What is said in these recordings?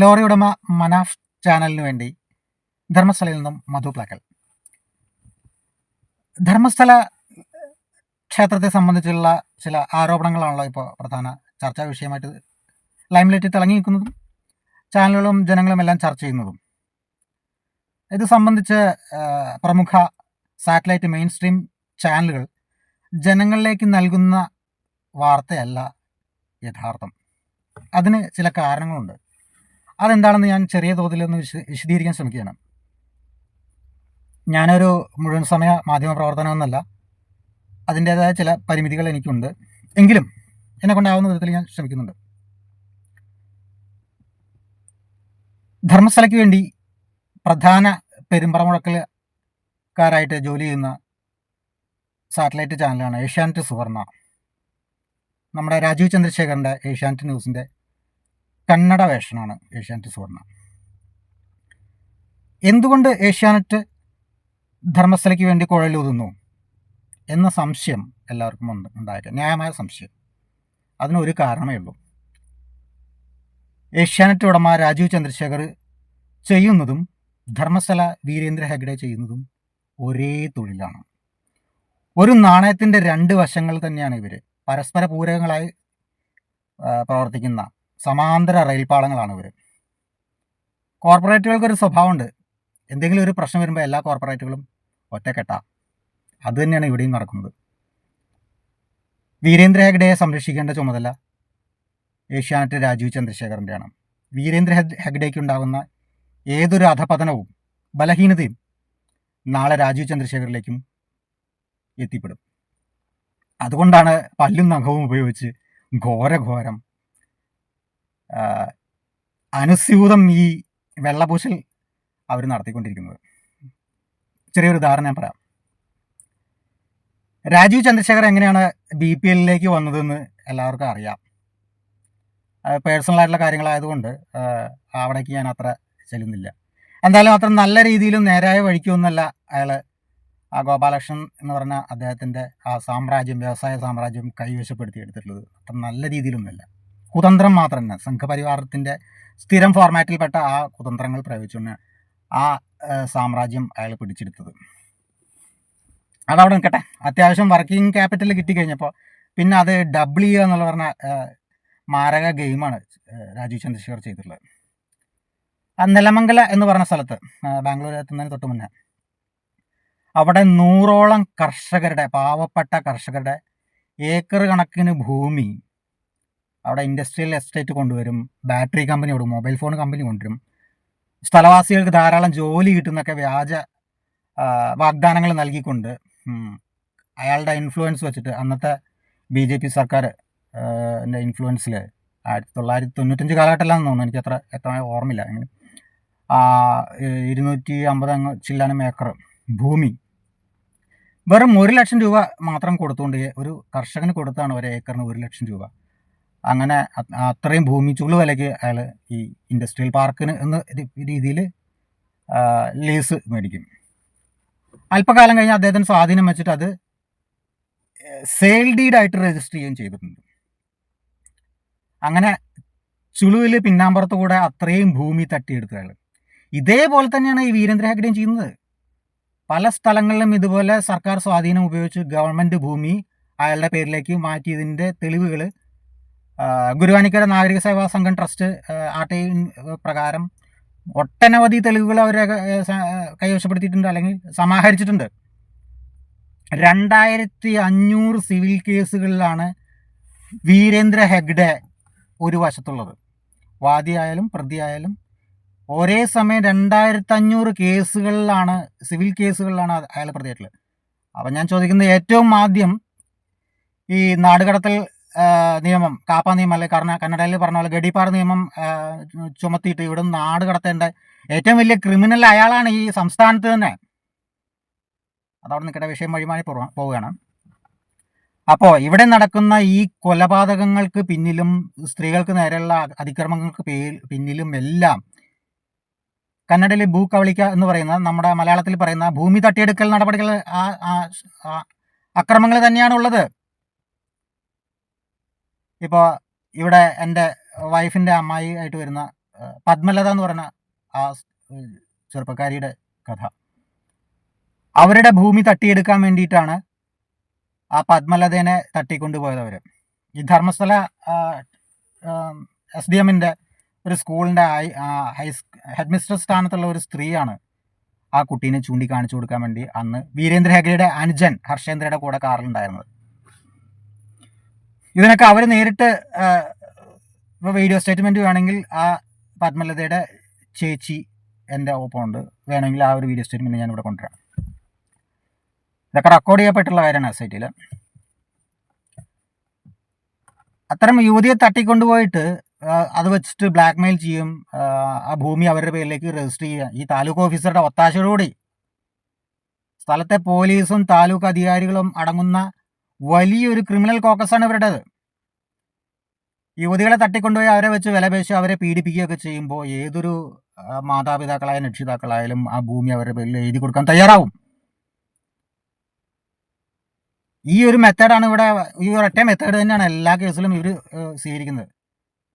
Lorry ഉടമ മനാഫ് ചാനലിന് വേണ്ടി ധർമ്മസ്ഥലയിൽ നിന്നും മധു പ്ലാക്കൽ. ധർമ്മസ്ഥല ക്ഷേത്രത്തെ സംബന്ധിച്ചുള്ള ചില ആരോപണങ്ങളാണല്ലോ ഇപ്പോൾ പ്രധാന ചർച്ചാ വിഷയമായിട്ട് ലൈംലൈറ്റിൽ തിളങ്ങി നിൽക്കുന്നതും ചാനലുകളും ജനങ്ങളും എല്ലാം ചർച്ച ചെയ്യുന്നതും. ഇത് സംബന്ധിച്ച് പ്രമുഖ സാറ്റലൈറ്റ് മെയിൻ സ്ട്രീം ചാനലുകൾ ജനങ്ങളിലേക്ക് നൽകുന്ന വാർത്തയല്ല യഥാർത്ഥം. അതിന് ചില കാരണങ്ങളുണ്ട്. അതെന്താണെന്ന് ഞാൻ ചെറിയ തോതിലൊന്ന് വിശ വിശദീകരിക്കാൻ ശ്രമിക്കുകയാണ്. ഞാനൊരു മുഴുവൻ സമയ മാധ്യമ പ്രവർത്തനമൊന്നല്ല. അതിന്റേതായ ചില പരിമിതികൾ എനിക്കുണ്ട്. എങ്കിലും എന്നെ കൊണ്ടാവുന്ന വിധത്തിൽ ഞാൻ ശ്രമിക്കുന്നുണ്ട്. ധർമ്മസ്ഥലയ്ക്ക് വേണ്ടി പ്രധാന പെരുമ്പറ മുഴക്കൽക്കാരായിട്ട് ജോലി ചെയ്യുന്ന സാറ്റലൈറ്റ് ചാനലാണ് ഏഷ്യാനെറ്റ് സുവർണ. നമ്മുടെ രാജീവ് ചന്ദ്രശേഖറിന്റെ ഏഷ്യാനെറ്റ് ന്യൂസിന്റെ കന്നഡ വേഷനാണ് ഏഷ്യാനെറ്റ് സുവർണ എന്തുകൊണ്ട് ഏഷ്യാനെറ്റ് ധർമ്മസ്ഥലയ്ക്ക് വേണ്ടി കുഴലൂതുന്നു എന്ന സംശയം എല്ലാവർക്കും ഉണ്ട് ഉണ്ടായേക്കാം ന്യായമായ സംശയം. അതിനൊരു കാരണമേ ഉള്ളൂ. ഏഷ്യാനെറ്റ് ഉടമ രാജീവ് ചന്ദ്രശേഖർ ചെയ്യുന്നതും ധർമ്മസ്ഥല വീരേന്ദ്ര ഹെഗ്ഡെ ചെയ്യുന്നതും ഒരേ തൊഴിലാണ്. ഒരു നാണയത്തിന്റെ രണ്ട് വശങ്ങൾ തന്നെയാണ് ഇവർ പരസ്പര പൂരകങ്ങളായി പ്രവർത്തിക്കുന്ന സമാന്തര റെയിൽപാളങ്ങളാണ് ഇവർ കോർപ്പറേറ്റുകൾക്കൊരു സ്വഭാവമുണ്ട്. എന്തെങ്കിലും ഒരു പ്രശ്നം വരുമ്പോൾ എല്ലാ കോർപ്പറേറ്റുകളും ഒറ്റക്കെട്ട. അത് തന്നെയാണ് ഇവിടെയും നടക്കുന്നത്. വീരേന്ദ്ര ഹെഗ്ഡയെ സംരക്ഷിക്കേണ്ട ചുമതല ഏഷ്യാനെറ്റ് രാജീവ് ചന്ദ്രശേഖറിന്റെയാണ് വീരേന്ദ്ര ഹെഗ് ഹെഗ്ഡേക്ക് ഉണ്ടാകുന്ന ഏതൊരു അധപതനവും ബലഹീനതയും നാളെ രാജീവ് ചന്ദ്രശേഖറിലേക്കും എത്തിപ്പെടും. അതുകൊണ്ടാണ് പല്ലും നഖവും ഉപയോഗിച്ച് ഘോരഘോരം അനുസ്യൂതം ഈ വെള്ളപൂശൽ അവർ നടത്തിക്കൊണ്ടിരിക്കുന്നത്. ചെറിയൊരു ഉദാഹരണം ഞാൻ പറയാം. രാജീവ് ചന്ദ്രശേഖർ എങ്ങനെയാണ് ബി പി എല്ലിലേക്ക് വന്നതെന്ന് എല്ലാവർക്കും അറിയാം. പേഴ്സണൽ ആയിട്ടുള്ള കാര്യങ്ങളായതുകൊണ്ട് അവിടേക്ക് ഞാൻ അത്ര ചെല്ലുന്നില്ല. എന്തായാലും അത്ര നല്ല രീതിയിലും നേരായ വഴിക്കൊന്നല്ല അയാൾ ആ ഗോപാലകൃഷ്ണൻ എന്ന് പറഞ്ഞ അദ്ദേഹത്തിന്റെ ആ സാമ്രാജ്യം വ്യവസായ സാമ്രാജ്യം കൈവശപ്പെടുത്തി എടുത്തിട്ടുള്ളത് അത്ര നല്ല രീതിയിലൊന്നുമില്ല. കുതന്ത്രം മാത്രം തന്നെ സംഘപരിവാരത്തിന്റെ സ്ഥിരം ഫോർമാറ്റിൽപ്പെട്ട ആ കുതന്ത്രങ്ങൾ പ്രയോഗിച്ചുകൊണ്ട് ആ സാമ്രാജ്യം അയാൾ പിടിച്ചെടുത്തത്. അതവിടെ നിൽക്കട്ടെ. അത്യാവശ്യം വർക്കിംഗ് ക്യാപിറ്റൽ കിട്ടിക്കഴിഞ്ഞപ്പോൾ പിന്നെ അത് ഡബിൾ എന്നുള്ള പറഞ്ഞ മാരക ഗെയിമാണ് രാജീവ് ചന്ദ്രശേഖർ ചെയ്തിട്ടുള്ളത്. ആ നിലമംഗല എന്ന് പറഞ്ഞ സ്ഥലത്ത് ബാംഗ്ലൂർ എത്തുന്നതിന് തൊട്ട് മുന്നേ അവിടെ നൂറോളം കർഷകരുടെ പാവപ്പെട്ട കർഷകരുടെ ഏക്കർ കണക്കിന് ഭൂമി അവിടെ ഇൻഡസ്ട്രിയൽ എസ്റ്റേറ്റ് കൊണ്ടുവരും ബാറ്ററി കമ്പനി കൊടുക്കും മൊബൈൽ ഫോൺ കമ്പനി കൊണ്ടുവരും. സ്ഥലവാസികൾക്ക് ധാരാളം ജോലി കിട്ടുന്നൊക്കെ വ്യാജ വാഗ്ദാനങ്ങൾ നൽകിക്കൊണ്ട് അയാളുടെ ഇൻഫ്ലുവൻസ് വെച്ചിട്ട് അന്നത്തെ ബി ജെ പി സർക്കാർ ഇൻഫ്ലുവൻസിൽ ആയിരത്തി തൊള്ളായിരത്തി തൊണ്ണൂറ്റഞ്ച് കാലഘട്ടമില്ലാന്ന് തോന്നുന്നു. എനിക്ക് അത്ര എത്ര ഓർമ്മയില്ല. ആ, ഇരുന്നൂറ്റി അമ്പത് അങ്ങ് ചില്ലാനം ഏക്കർ ഭൂമി വെറും ഒരു ലക്ഷം രൂപ മാത്രം കൊടുത്തുകൊണ്ട് ഒരു കർഷകന് കൊടുത്താണ് ഒരു ഏക്കറിന് ഒരു ലക്ഷം രൂപ. അങ്ങനെ അത്രയും ഭൂമി ചുളു വിലയ്ക്ക് അയാൾ ഈ ഇൻഡസ്ട്രിയൽ പാർക്കിന് എന്ന രീതിയിൽ ലീസ് മേടിക്കും. അല്പകാലം കഴിഞ്ഞ് അദ്ദേഹത്തിന് സ്വാധീനം വെച്ചിട്ട് അത് സെയിൽ ഡീഡായിട്ട് രജിസ്റ്റർ ചെയ്യുകയും ചെയ്തിട്ടുണ്ട്. അങ്ങനെ ചുളുവിൽ പിന്നാമ്പുറത്ത് കൂടെ അത്രയും ഭൂമി തട്ടിയെടുത്ത അയാൾ ഇതേപോലെ തന്നെയാണ് ഈ വീരേന്ദ്ര ഹെഗ്ഡേയും ചെയ്യുന്നത്. പല സ്ഥലങ്ങളിലും ഇതുപോലെ സർക്കാർ സ്വാധീനം ഉപയോഗിച്ച് ഗവൺമെന്റ് ഭൂമി അയാളുടെ പേരിലേക്ക് മാറ്റിയതിന്റെ തെളിവുകൾ ഗുരുവാനിക്കര നാഗരിക സേവാ സംഘം ട്രസ്റ്റ് ആർ ടി പ്രകാരം ഒട്ടനവധി തെളിവുകൾ അവർ കൈവശപ്പെടുത്തിയിട്ടുണ്ട് അല്ലെങ്കിൽ സമാഹരിച്ചിട്ടുണ്ട്. രണ്ടായിരത്തി അഞ്ഞൂറ് സിവിൽ കേസുകളിലാണ് വീരേന്ദ്ര ഹെഗ്ഡെ ഒരു വശത്തുള്ളത്. വാദിയായാലും പ്രതിയായാലും ഒരേ സമയം രണ്ടായിരത്തി അഞ്ഞൂറ് കേസുകളിലാണ് സിവിൽ കേസുകളിലാണ് അയാൾ പ്രതിയായിട്ടുള്ളത്. അപ്പം ഞാൻ ചോദിക്കുന്നത് ഏറ്റവും ആദ്യം ഈ നാടുകടത്തൽ നിയമം. കാപ്പ നിയമം അല്ലെ? കർണ കന്നഡയിൽ പറഞ്ഞ പോലെ ഗഡിപ്പാർ നിയമം ചുമത്തിയിട്ട് ഇവിടെ നാട് കടത്തേണ്ട ഏറ്റവും വലിയ ക്രിമിനൽ അയാളാണ് ഈ സംസ്ഥാനത്ത് തന്നെ. അതവിടെ നിൽക്കേണ്ട വിഷയം വഴിമാറി പോവുകയാണ്. അപ്പോൾ ഇവിടെ നടക്കുന്ന ഈ കൊലപാതകങ്ങൾക്ക് പിന്നിലും സ്ത്രീകൾക്ക് നേരെയുള്ള അതിക്രമങ്ങൾക്ക് പിന്നിലും എല്ലാം കന്നഡയിൽ ഭൂ കവളിക്ക എന്ന് പറയുന്ന നമ്മുടെ മലയാളത്തിൽ പറയുന്ന ഭൂമി തട്ടിയെടുക്കൽ നടപടികൾ അക്രമങ്ങൾ തന്നെയാണ് ഉള്ളത് ഇപ്പോൾ ഇവിടെ എന്റെ വൈഫിന്റെ അമ്മായി ആയിട്ട് വരുന്ന പത്മലത എന്ന് പറഞ്ഞ ആ ചെറുപ്പക്കാരിയുടെ കഥ. അവരുടെ ഭൂമി തട്ടിയെടുക്കാൻ വേണ്ടിയിട്ടാണ് ആ പത്മലതേനെ തട്ടിക്കൊണ്ടുപോയത് അവർ ഈ ധർമ്മസ്ഥല എസ് ഡി എമ്മിന്റെ ഒരു സ്കൂളിന്റെ ഹൈ ഹൈ ഹെഡ് മിസ്റ്റർ സ്ഥാനത്തുള്ള ഒരു സ്ത്രീയാണ് ആ കുട്ടീനെ ചൂണ്ടിക്കാണിച്ചു കൊടുക്കാൻ വേണ്ടി അന്ന് വീരേന്ദ്ര ഹെഗയുടെ അനുജൻ ഹർഷേന്ദ്രയുടെ കൂടെ കാറിലുണ്ടായിരുന്നത്. ഇതിനൊക്കെ അവർ നേരിട്ട് ഇപ്പോൾ വീഡിയോ സ്റ്റേറ്റ്മെന്റ് വേണമെങ്കിൽ ആ പത്മലതയുടെ ചേച്ചി എന്റെ ഒപ്പമുണ്ട്. വേണമെങ്കിൽ ആ ഒരു വീഡിയോ സ്റ്റേറ്റ്മെന്റ് ഞാൻ ഇവിടെ കൊണ്ടുവരാം. ഇതൊക്കെ റെക്കോർഡ് ചെയ്യപ്പെട്ടുള്ള കാര്യമാണ് ഐ ടിയിൽ അത്തരം യുവതിയെ തട്ടിക്കൊണ്ടുപോയിട്ട് ആ, അത് വെച്ചിട്ട് ബ്ലാക്ക് മെയിൽ ചെയ്യും. ആ, ആ ഭൂമി അവരുടെ പേരിലേക്ക് രജിസ്റ്റർ ചെയ്യുക. ഈ താലൂക്ക് ഓഫീസറുടെ ഒത്താശയോടുകൂടി സ്ഥലത്തെ പോലീസും താലൂക്ക് അധികാരികളും അടങ്ങുന്ന വലിയൊരു ക്രിമിനൽ കോക്കസാണ് ഇവരുടേത്. യുവതികളെ തട്ടിക്കൊണ്ടുപോയി അവരെ വെച്ച് വിലപേശി അവരെ പീഡിപ്പിക്കുകയൊക്കെ ചെയ്യുമ്പോൾ ഏതൊരു മാതാപിതാക്കളായാലും രക്ഷിതാക്കളായാലും ആ ഭൂമി അവരുടെ പേരിൽ എഴുതി കൊടുക്കാൻ തയ്യാറാവും. ഈ ഒരു മെത്തേഡാണ് ഇവിടെ ഈ ഒരൊറ്റ മെത്തേഡ് തന്നെയാണ് എല്ലാ കേസിലും ഇവർ സ്വീകരിക്കുന്നത്.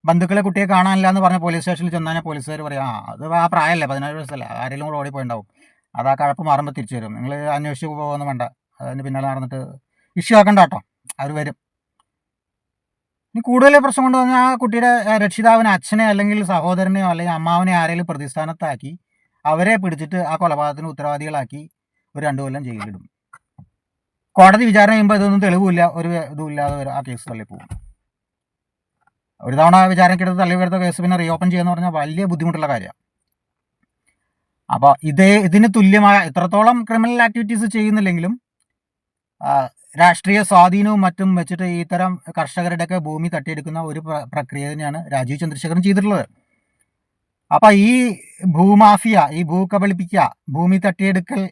ബന്ധുക്കളെ കുട്ടിയെ കാണാനില്ല എന്ന് പറഞ്ഞ പോലീസ് സ്റ്റേഷനിൽ ചെന്നാൽ പോലീസുകാർ പറയും ആ അത് ആ പ്രായമല്ലേ പതിനേഴ് വയസ്സല്ല ആരെങ്കിലും കൂടെ ഓടിപ്പോയിണ്ടാവും അത് ആ കഴപ്പ് മാറുമ്പോൾ തിരിച്ചു വരും. നിങ്ങൾ അന്വേഷിച്ച് പോകുമെന്ന് വേണ്ട. അതിന് പിന്നാലെ നടന്നിട്ട് ഇഷ്യൂ ആക്കണ്ട കേട്ടോ. അവർ വരും. ഇനി കൂടുതൽ പ്രശ്നം കൊണ്ട് വന്നാൽ ആ കുട്ടിയുടെ രക്ഷിതാവിനെ അച്ഛനെ അല്ലെങ്കിൽ സഹോദരനെയോ അല്ലെങ്കിൽ അമ്മാവനെ ആരെങ്കിലും പ്രതിസ്ഥാനത്താക്കി അവരെ പിടിച്ചിട്ട് ആ കൊലപാതകത്തിന് ഉത്തരവാദികളാക്കി ഒരു രണ്ടു കൊല്ലം ജയിലിടും കോടതി വിചാരണ ചെയ്യുമ്പോൾ ഇതൊന്നും തെളിവില്ല. ഒരു ഇതും ഇല്ലാതെ ആ കേസ് തള്ളി പോകും. ഒരു തവണ വിചാരണയ്ക്കെടുത്ത് തള്ളി വരുത്ത കേസ് പിന്നെ റീഓപ്പൺ ചെയ്യുന്ന പറഞ്ഞാൽ വലിയ ബുദ്ധിമുട്ടുള്ള കാര്യമാണ് അപ്പോൾ ഇതേ ഇതിന് തുല്യമായ ഇത്രത്തോളം ക്രിമിനൽ ആക്ടിവിറ്റീസ് ചെയ്യുന്നില്ലെങ്കിലും രാഷ്ട്രീയ സ്വാധീനവും മറ്റും വെച്ചിട്ട് ഇത്തരം കർഷകരുടെയൊക്കെ ഭൂമി തട്ടിയെടുക്കുന്ന ഒരു പ്ര- പ്രക്രിയ തന്നെയാണ് രാജീവ് ചന്ദ്രശേഖരൻ ചെയ്തിട്ടുള്ളത്. അപ്പം ഈ ഭൂമാഫിയ ഈ ഭൂ കബളിപ്പിക്കുക ഭൂമി തട്ടിയെടുക്കൽ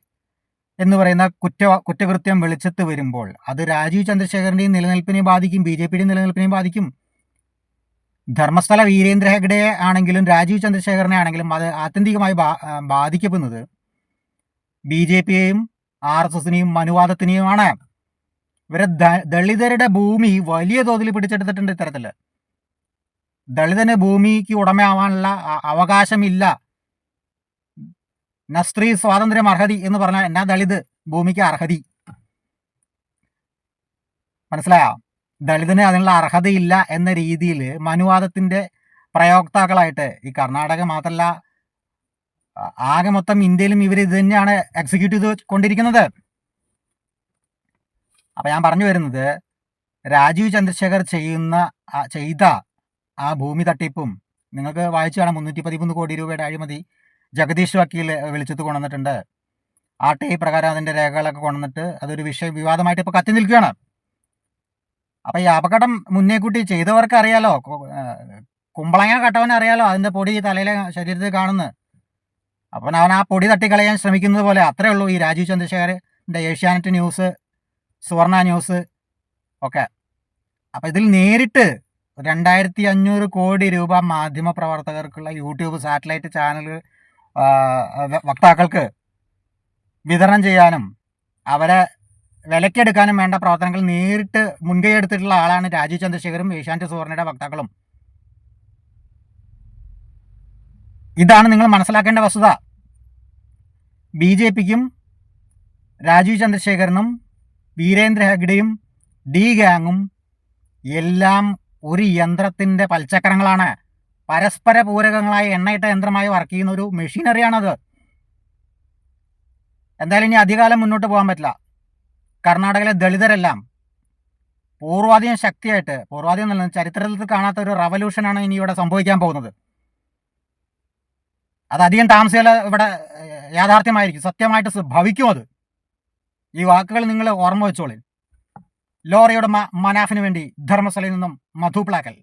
എന്ന് പറയുന്ന കുറ്റ കുറ്റകൃത്യം വെളിച്ചത്ത് വരുമ്പോൾ അത് രാജീവ് ചന്ദ്രശേഖരന്റെയും നിലനിൽപ്പിനെ ബാധിക്കും ബി ജെ പിയുടെയും നിലനിൽപ്പിനെ ബാധിക്കും. ധർമ്മസ്ഥല വീരേന്ദ്ര ഹെഗ്ഡയെ ആണെങ്കിലും രാജീവ് ചന്ദ്രശേഖരനെ ആണെങ്കിലും അത് ആത്യന്തികമായി ബാധിക്കപ്പെടുന്നത് ബി ജെ പിയെയും ആർ എസ് എസിനെയും മനുവാദത്തിനെയുമാണ്. ഇവരെ ദളിതരുടെ ഭൂമി വലിയ തോതിൽ പിടിച്ചെടുത്തിട്ടുണ്ട് ഇത്തരത്തിൽ ദളിതന് ഭൂമിക്ക് ഉടമയാവാനുള്ള അവകാശമില്ല. നസ്ത്രീ സ്ത്രീ സ്വാതന്ത്ര്യം അർഹതി എന്ന് പറഞ്ഞാൽ എന്നാ ദളിത് ഭൂമിക്ക് അർഹതി. മനസ്സിലായോ? ദളിതന് അതിനുള്ള അർഹതയില്ല എന്ന രീതിയിൽ മനുവാദത്തിന്റെ പ്രയോക്താക്കളായിട്ട് ഈ കർണാടക മാത്രമല്ല ആകെ മൊത്തം ഇന്ത്യയിലും ഇവർ ഇത് തന്നെയാണ് എക്സിക്യൂട്ട് ചെയ്ത് കൊണ്ടിരിക്കുന്നത്. അപ്പൊ ഞാൻ പറഞ്ഞു വരുന്നത് രാജീവ് ചന്ദ്രശേഖർ ചെയ്യുന്ന ചെയ്ത ആ ഭൂമി തട്ടിപ്പും നിങ്ങൾക്ക് വായിച്ചു കാണാം. മുന്നൂറ്റി പതിമൂന്ന് കോടി രൂപയുടെ അഴിമതി ജഗദീഷ് വക്കീൽ വെളിച്ചത്ത് കൊണ്ടുവന്നിട്ടുണ്ട്. ആ ടേ പ്രകാരം അതിന്റെ രേഖകളൊക്കെ കൊണ്ടുവന്നിട്ട് അതൊരു വിഷയ വിവാദമായിട്ട് ഇപ്പൊ കത്തി നിൽക്കുകയാണ്. അപ്പോൾ ഈ അപകടം മുന്നേ കൂട്ടി ചെയ്തവർക്ക് അറിയാലോ കുമ്പളങ്ങ കട്ടവനെ അറിയാലോ അതിന്റെ പൊടി തലയിലെ ശരീരത്തിൽ കാണുന്നു. അപ്പം അവൻ ആ പൊടി തട്ടിക്കളയാൻ ശ്രമിക്കുന്നത് പോലെ അത്രേ ഉള്ളൂ ഈ രാജീവ് ചന്ദ്രശേഖരന്റെ ഏഷ്യാനെറ്റ് ന്യൂസ് സുവർണ ന്യൂസ്. ഒക്കെ അപ്പം ഇതിൽ നേരിട്ട് രണ്ടായിരത്തി അഞ്ഞൂറ് കോടി രൂപ മാധ്യമ പ്രവർത്തകർക്കുള്ള യൂട്യൂബ് സാറ്റലൈറ്റ് ചാനൽ വക്താക്കൾക്ക് വിതരണം ചെയ്യാനും അവരെ വിലക്കെടുക്കാനും വേണ്ട പ്രവർത്തനങ്ങൾ നേരിട്ട് മുൻകൈ എടുത്തിട്ടുള്ള ആളാണ് രാജീവ് ചന്ദ്രശേഖരും ഏഷ്യാനെറ്റ് സുവർണയുടെ വക്താക്കളും. ഇതാണ് നിങ്ങൾ മനസ്സിലാക്കേണ്ട വസ്തുത. ബി ജെ പിക്കും രാജീവ് ചന്ദ്രശേഖരനും വീരേന്ദ്ര ഹെഗ്ഡെയും ഡി ഗാങ്ങും എല്ലാം ഒരു യന്ത്രത്തിന്റെ പൽചക്രങ്ങളാണ് പരസ്പര പൂരകങ്ങളായി എണ്ണയിട്ട യന്ത്രമായി വർക്ക് ചെയ്യുന്ന ഒരു മെഷീനറിയാണത്. എന്തായാലും ഇനി അധികാലം മുന്നോട്ട് പോകാൻ പറ്റില്ല. കർണാടകയിലെ ദളിതരെല്ലാം പൂർവാധികം ശക്തിയായിട്ട് പൂർവാധികം നല്ല ചരിത്രത്തിൽ കാണാത്ത ഒരു റവല്യൂഷനാണ് ഇനി ഇവിടെ സംഭവിക്കാൻ പോകുന്നത്. അത് അധികം താമസിയാൽ ഇവിടെ യാഥാർത്ഥ്യമായിരിക്കും സത്യമായിട്ട് ഭവിക്കും അത്. ഈ വാക്കുകൾ നിങ്ങൾ ഓർമ്മ വെച്ചോളി. ലോറിയുടെ മനാഫിന് വേണ്ടി ധർമ്മസ്ഥലയിൽ നിന്നും മധു പ്ലാക്കൽ